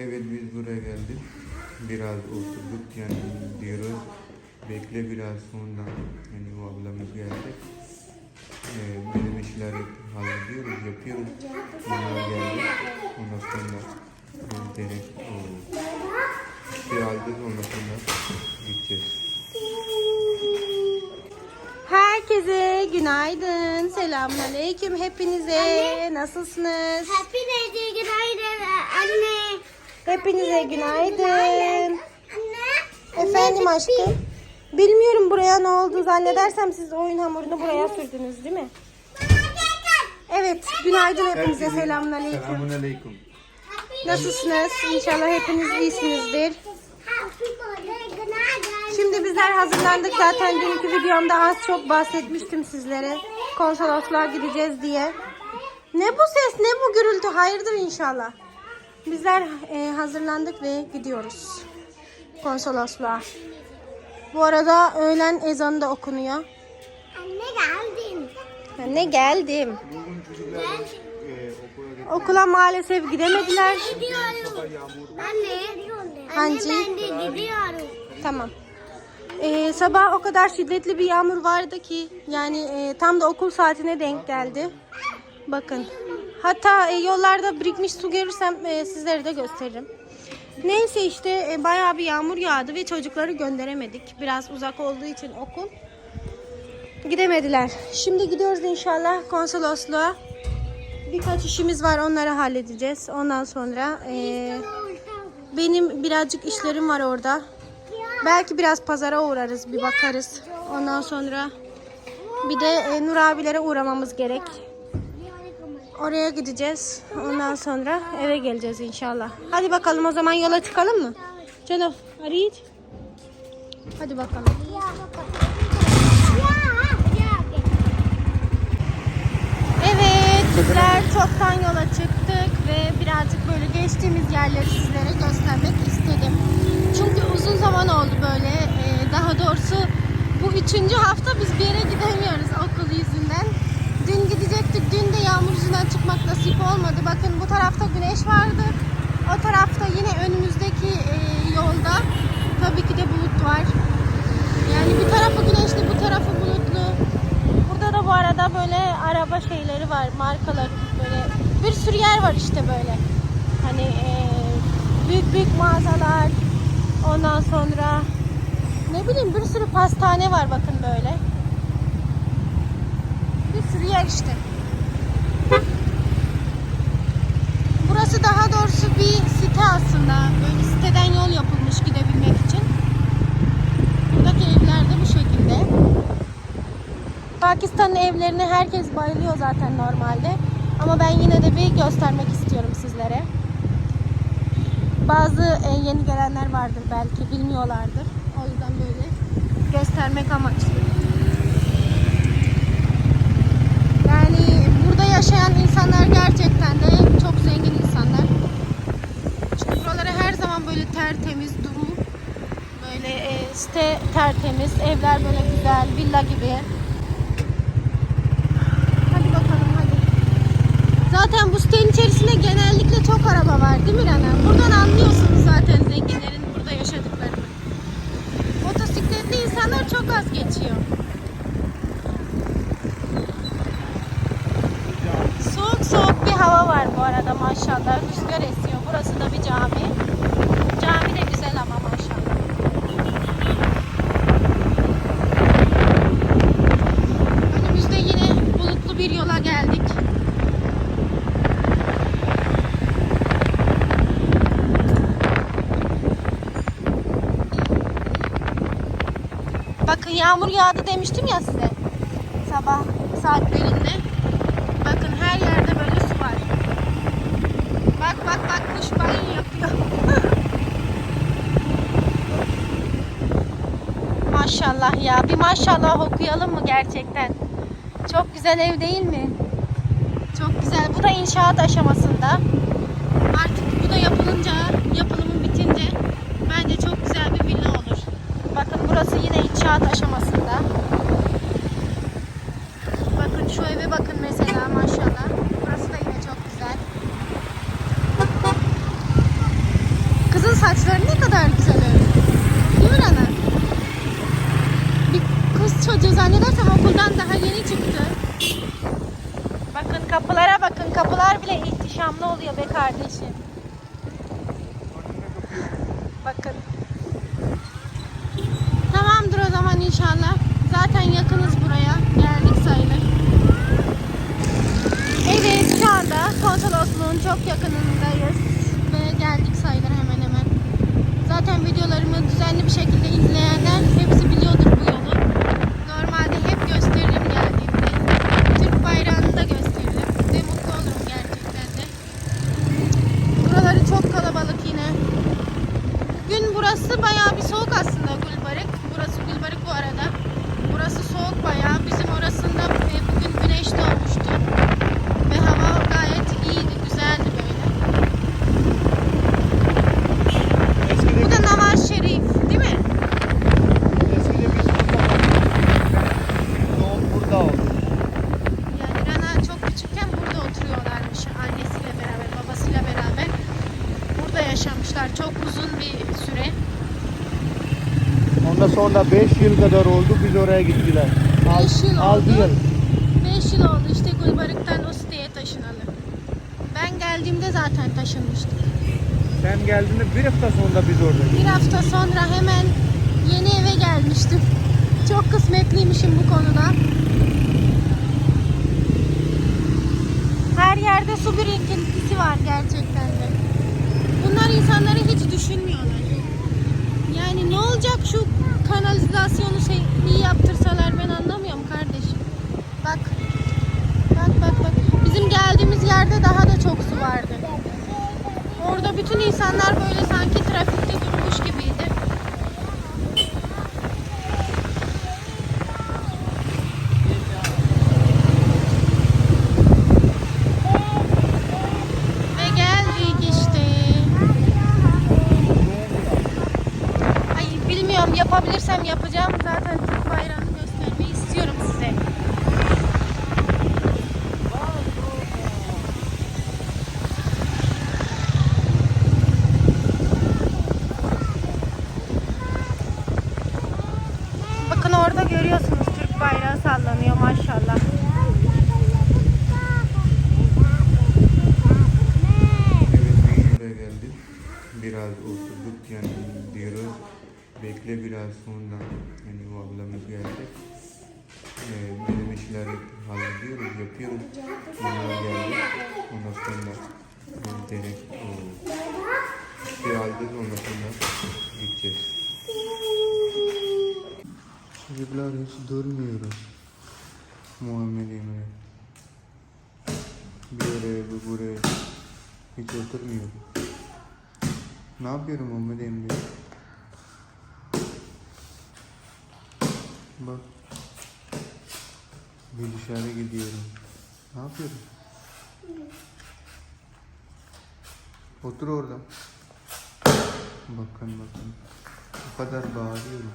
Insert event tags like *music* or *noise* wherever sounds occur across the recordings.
Evet biz buraya geldik. Biraz oturduk yani diyoruz. Bekle biraz sonra yani o ablamız geldi. Ee, bizim işleri hallediyoruz, yapıyoruz. Bunlar geldi. Ondan sonra biz direkt o, işte aldık ondan sonra gideceğiz. Herkese günaydın. Selamünaleyküm hepinize. Nasılsınız? Hepinize günaydın anne. Hepinize günaydın. Anne. Efendim aşkım. Bilmiyorum buraya ne oldu zannedersem siz oyun hamurunu buraya sürdünüz değil mi? Evet, günaydın hepinize selamünaleyküm. Selamun aleyküm. Nasılsınız? İnşallah hepiniz iyisinizdir. Şimdi bizler hazırlandık. Zaten dünkü videomda az çok bahsetmiştim sizlere. Konsolosluğa gideceğiz diye. Ne bu ses, ne bu gürültü? Hayırdır inşallah. Bizler e, hazırlandık ve gidiyoruz. Konsolosluğa. Bu arada öğlen ezanı da okunuyor. Anne. Ben de geldim. Bugün çocuklar e, okula gitti. Okula maalesef gidemediler. Gidiyorum. Anne. Anne ben de gidiyorum. Tamam. Ee, sabah o kadar şiddetli bir yağmur vardı ki yani e, tam da okul saatine denk geldi. Bakın. Hatta e, yollarda birikmiş su görürsem e, sizlere de gösteririm. Neyse işte e, bayağı bir yağmur yağdı ve çocukları gönderemedik. Biraz uzak olduğu için okul. Gidemediler. Şimdi gidiyoruz inşallah konsolosluğa. Birkaç işimiz var onları halledeceğiz. Ondan sonra e, benim birazcık işlerim var orada. Belki biraz pazara uğrarız bir bakarız. Ondan sonra bir de e, Nur abilere uğramamız gerek. Oraya gideceğiz. Ondan sonra eve geleceğiz inşallah. Hadi bakalım o zaman yola çıkalım mı? Çelo, Arid. Hadi bakalım. Evet, bizler çoktan yola çıktık ve birazcık böyle geçtiğimiz yerleri sizlere göstermek istedim. Çünkü uzun zaman oldu böyle. Ee, daha doğrusu bu üçüncü hafta biz bir yere gidemiyoruz okul yüzünden. Dün gidecektik, dün de yağmur yüzünden çıkmak nasip olmadı. Bakın bu tarafta güneş vardı. O tarafta yine önümüzdeki e, yolda tabii ki de bulut var. Yani bir tarafı güneşli, bu tarafı bulutlu. Burada da bu arada böyle araba şeyleri var, markaları böyle bir sürü yer var işte böyle. Hani eee, büyük büyük mağazalar. Ondan sonra ne bileyim bir sürü pastane var bakın böyle. Bir sürü yer işte. Burası daha doğrusu bir site aslında. Böyle siteden yol yapılmış gidebilmek için. Buradaki evler de bu şekilde. Pakistan'ın evlerine herkes bayılıyor zaten normalde. Ama ben yine de bir göstermek istiyorum sizlere. Bazı e, yeni gelenler vardır belki bilmiyorlardır. O yüzden böyle göstermek amaçlı. Yani burada yaşayan insanlar gerçekten de çok zengin insanlar. Çünkü buraları her zaman böyle tertemiz, duru, böyle e, site tertemiz, evler böyle güzel, villa gibi. Hadi bakalım hadi. Zaten bu sitenin içerisinde genellikle çok araba var değil mi Rana? Buradan anlıyorsunuz zaten zenginlerin burada yaşadıklarını. Motosikletli insanlar çok az geçiyor. Soğuk soğuk bir hava var bu arada maşallah. Rüzgar esiyor. Burası da bir cami. Cami de güzel ama maşallah. Önümüzde yine bulutlu bir yola geldik. Bakın yağmur yağdı demiştim ya size. Sabah saatlerinde. Bakın her yerde. Bak bak kuş banyo yapıyor. maşallah ya. Bir maşallah okuyalım mı gerçekten? Çok güzel ev değil mi? Çok güzel. Bu da inşaat aşamasında. Artık bu da yapılınca, yapılımı bitince bence çok güzel bir villa olur. Bakın burası yine inşaat aşamasında. Bakın şu eve bakın mesela maşallah. Burası da yine çok güzel. saçları ne kadar güzel öyle. Değil mi Rana? Bir kız çocuğu zannedersem okuldan daha yeni çıktı. Bakın kapılara bakın. Kapılar bile ihtişamlı oluyor be kardeşim. Bakın. Tamamdır o zaman inşallah. Zaten yakınız buraya. Geldik sayılır. Evet şu anda konsolosluğun çok yakınındayız. Ve geldik sayılır hemen hemen. Zaten videolarımı düzenli bir şekilde izleyenler hepsi biliyordur bu yolu. Normalde hep gösteririm geldiğimde. Türk bayrağını da gösteririm. Ve mutlu olurum gerçekten de. Buraları çok kalabalık yine. Gün burası bayağı bir soğuk aslında Gülbarık. Burası Gülbarık bu arada. Burası soğuk bayağı. Bizim orasında e, bugün güneş doğmuştu. Ve hava gayet iyiydi, güzeldi böyle. Bu da Namaz Şerif değil mi? Eskide biz doğum burada oldu. Yani Rana çok küçükken burada oturuyorlarmış annesiyle beraber, babasıyla beraber. Burada yaşamışlar çok uzun bir süre. Sonra 5 yıl kadar oldu biz oraya gittiler. 5 yıl oldu. yıl. 5 yıl oldu işte Gülbarık'tan o siteye taşınalı. Ben geldiğimde zaten taşınmıştık. Sen geldiğinde bir hafta sonra biz oradaydık. Bir hafta sonra hemen yeni eve gelmiştim. Çok kısmetliymişim bu konuda. Her yerde su birikintisi var gerçekten de. Bunlar insanları hiç düşünmüyorlar. Yani ne olacak şu kanalizasyonu şey, iyi yaptırsalar ben anlamıyorum kardeşim. Bak. Bak bak bak. Bizim geldiğimiz yerde daha da çok su vardı. Orada bütün insanlar böyle sanki trafikte durmuş gibiydi. Ve geldik işte. Ay bilmiyorum yapabilirsem yapacağım. Zaten Türk bayrağını göstermeyi istiyorum size. Bakın orada görüyorsunuz Türk bayrağı sallanıyor maşallah. Evet buraya geldik. Biraz oturduk yani diyoruz. Bekle biraz sonra yani o ablamız geldi. Ee, bizim işleri yapıyoruz. Onlar geldi. Ondan sonra e, direkt o şey aldık ondan sonra gideceğiz. Çocuklar hiç durmuyoruz. Muhammed Emre. Bir oraya bir buraya. Hiç oturmuyorum. Ne yapıyorum Muhammed Emre? Bak. Bir dışarı gidiyorum. Ne yapıyorum? Otur orada. Bakın bakın. O kadar bağırıyorum.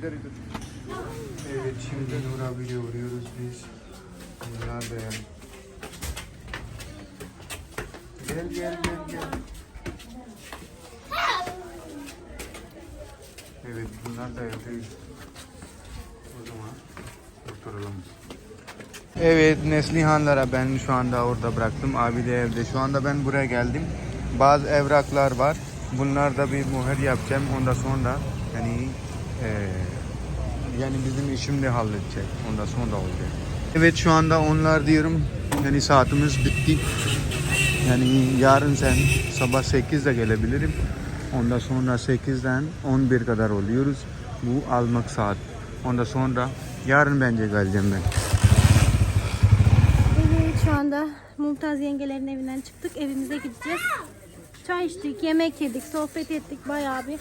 İdar. Evet şimdi Nur abiyle uğruyoruz biz. Bunlar da. Gel gel gel gel. Evet bunlar da evdeyiz. O zaman oturalım. Evet Neslihanlara ben şu anda orada bıraktım. Abi de evde. Şu anda ben buraya geldim. Bazı evraklar var. Bunlar da bir muher yapacağım. Ondan sonra yani eee, yani bizim işimle halledecek. Ondan sonra olacak. Evet şu anda onlar diyorum. Yani saatimiz bitti. Yani yarın sen sabah 8'de gelebilirim. Ondan sonra 8'den 11 kadar oluyoruz. Bu almak saat. Ondan sonra yarın bence geleceğim ben. Evet şu anda Mumtaz yengelerin evinden çıktık. Evimize gideceğiz. Çay içtik, yemek yedik, sohbet ettik bayağı bir.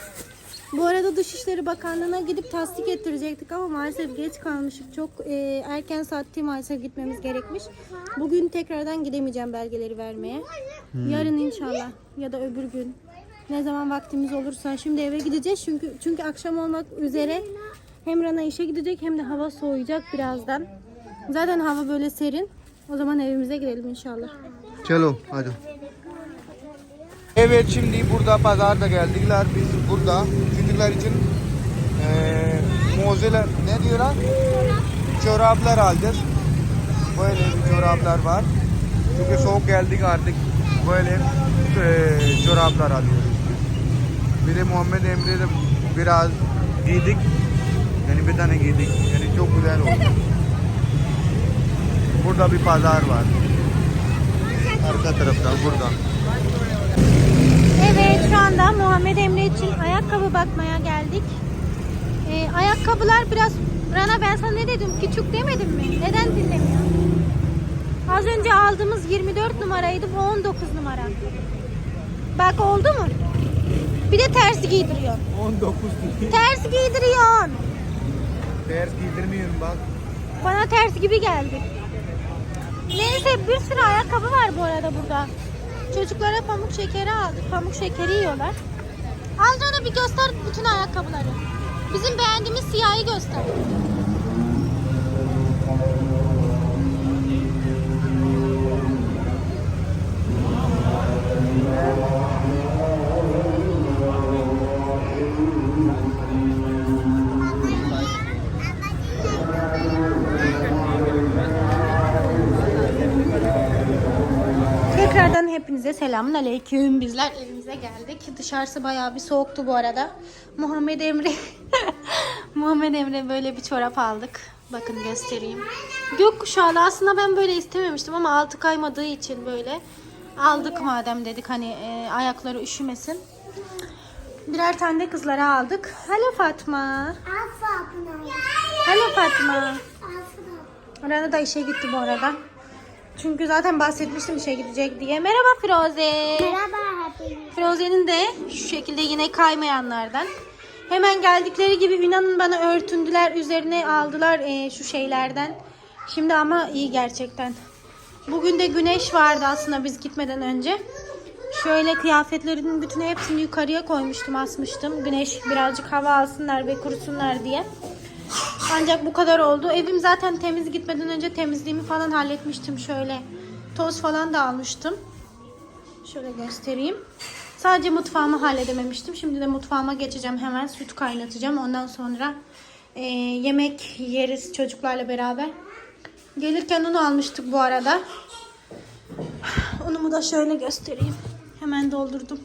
Bu arada Dışişleri Bakanlığı'na gidip tasdik ettirecektik ama maalesef geç kalmışık. Çok e, erken saatte maalesef gitmemiz gerekmiş. Bugün tekrardan gidemeyeceğim belgeleri vermeye. Yarın inşallah ya da öbür gün. Ne zaman vaktimiz olursa. Şimdi eve gideceğiz çünkü çünkü akşam olmak üzere. Hem Rana işe gidecek hem de hava soğuyacak birazdan. Zaten hava böyle serin. O zaman evimize gidelim inşallah. Çelo hadi. Evet şimdi burada pazarda geldiler. Biz burada çocuklar için eee mozeler ne diyorlar? Çoraplar alacağız. Böyle çoraplar var. Çünkü soğuk geldik artık. Böyle eee, çoraplar alıyoruz. Bir de Muhammed Emre'de biraz giydik. Yani bir tane giydik. Yani çok güzel oldu. Burada bir pazar var. Arka taraftan burada. Şu anda Muhammed Emre için ayakkabı bakmaya geldik. Ee, ayakkabılar biraz... Rana ben sana ne dedim? Küçük demedim mi? Neden dinlemiyorsun? Az önce aldığımız 24 numaraydı. Bu 19 numara. Bak oldu mu? Bir de ters giydiriyorsun. 19 değil. Ters giydiriyorsun. Ters giydirmiyorum bak. Bana ters gibi geldi. Neyse bir sürü ayakkabı var bu arada burada. Çocuklara pamuk şekeri aldık. Pamuk şekeri yiyorlar. Al Rana bir göster bütün ayakkabıları. Bizim beğendiğimiz siyahı göster. Selamun aleyküm. Bizler evimize geldik. Dışarısı bayağı bir soğuktu bu arada. Muhammed Emre *laughs* Muhammed Emre böyle bir çorap aldık. Bakın göstereyim. Gökkuşağlı aslında ben böyle istememiştim ama altı kaymadığı için böyle aldık madem dedik hani e, ayakları üşümesin. Birer tane de kızlara aldık. Hello Fatma. Hello Fatma. Al Fatma. Rana da işe gitti bu arada. Çünkü zaten bahsetmiştim işe gidecek diye. Merhaba Firoze. Merhaba hepiniz. Firoze'nin de şu şekilde yine kaymayanlardan. Hemen geldikleri gibi Ünan'ın bana örtündüler. Üzerine aldılar e, şu şeylerden. Şimdi ama iyi gerçekten. Bugün de güneş vardı aslında biz gitmeden önce. Şöyle kıyafetlerinin bütün hepsini yukarıya koymuştum, asmıştım. Güneş birazcık hava alsınlar ve kurusunlar diye. Ancak bu kadar oldu. Evim zaten temiz gitmeden önce temizliğimi falan halletmiştim şöyle. Toz falan da almıştım. Şöyle göstereyim. Sadece mutfağımı halledememiştim. Şimdi de mutfağıma geçeceğim. Hemen süt kaynatacağım. Ondan sonra e, yemek yeriz çocuklarla beraber. Gelirken un almıştık bu arada. Unumu da şöyle göstereyim. Hemen doldurdum.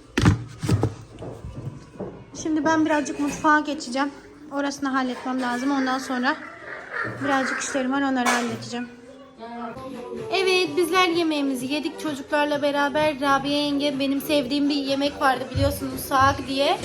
Şimdi ben birazcık mutfağa geçeceğim. Orasını halletmem lazım. Ondan sonra birazcık işlerim var. Onları halledeceğim. Evet bizler yemeğimizi yedik çocuklarla beraber. Rabia yenge benim sevdiğim bir yemek vardı biliyorsunuz saak diye.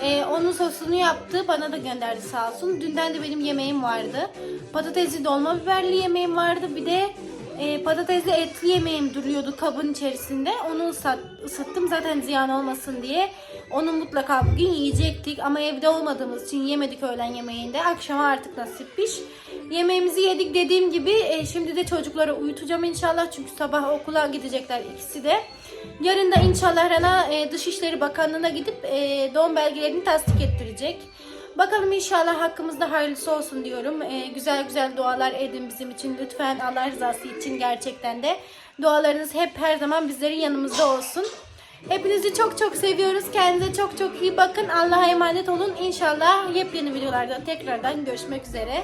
Ee, onun sosunu yaptı. Bana da gönderdi sağ olsun. Dünden de benim yemeğim vardı. Patatesli dolma biberli yemeğim vardı. Bir de e, patatesli etli yemeğim duruyordu kabın içerisinde. Onu ısıt, ısıttım zaten ziyan olmasın diye. Onu mutlaka bugün yiyecektik ama evde olmadığımız için yemedik öğlen yemeğinde. Akşama artık nasipmiş. Yemeğimizi yedik dediğim gibi e, şimdi de çocukları uyutacağım inşallah çünkü sabah okula gidecekler ikisi de. Yarın da inşallah Rana e, Dışişleri Bakanlığı'na gidip e, doğum belgelerini tasdik ettirecek. Bakalım inşallah hakkımızda hayırlısı olsun diyorum. E, güzel güzel dualar edin bizim için lütfen Allah rızası için gerçekten de. Dualarınız hep her zaman bizlerin yanımızda olsun. Hepinizi çok çok seviyoruz. Kendinize çok çok iyi bakın. Allah'a emanet olun. İnşallah yepyeni videolarda tekrardan görüşmek üzere.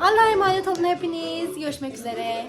Allah'a emanet olun hepiniz. Görüşmek üzere.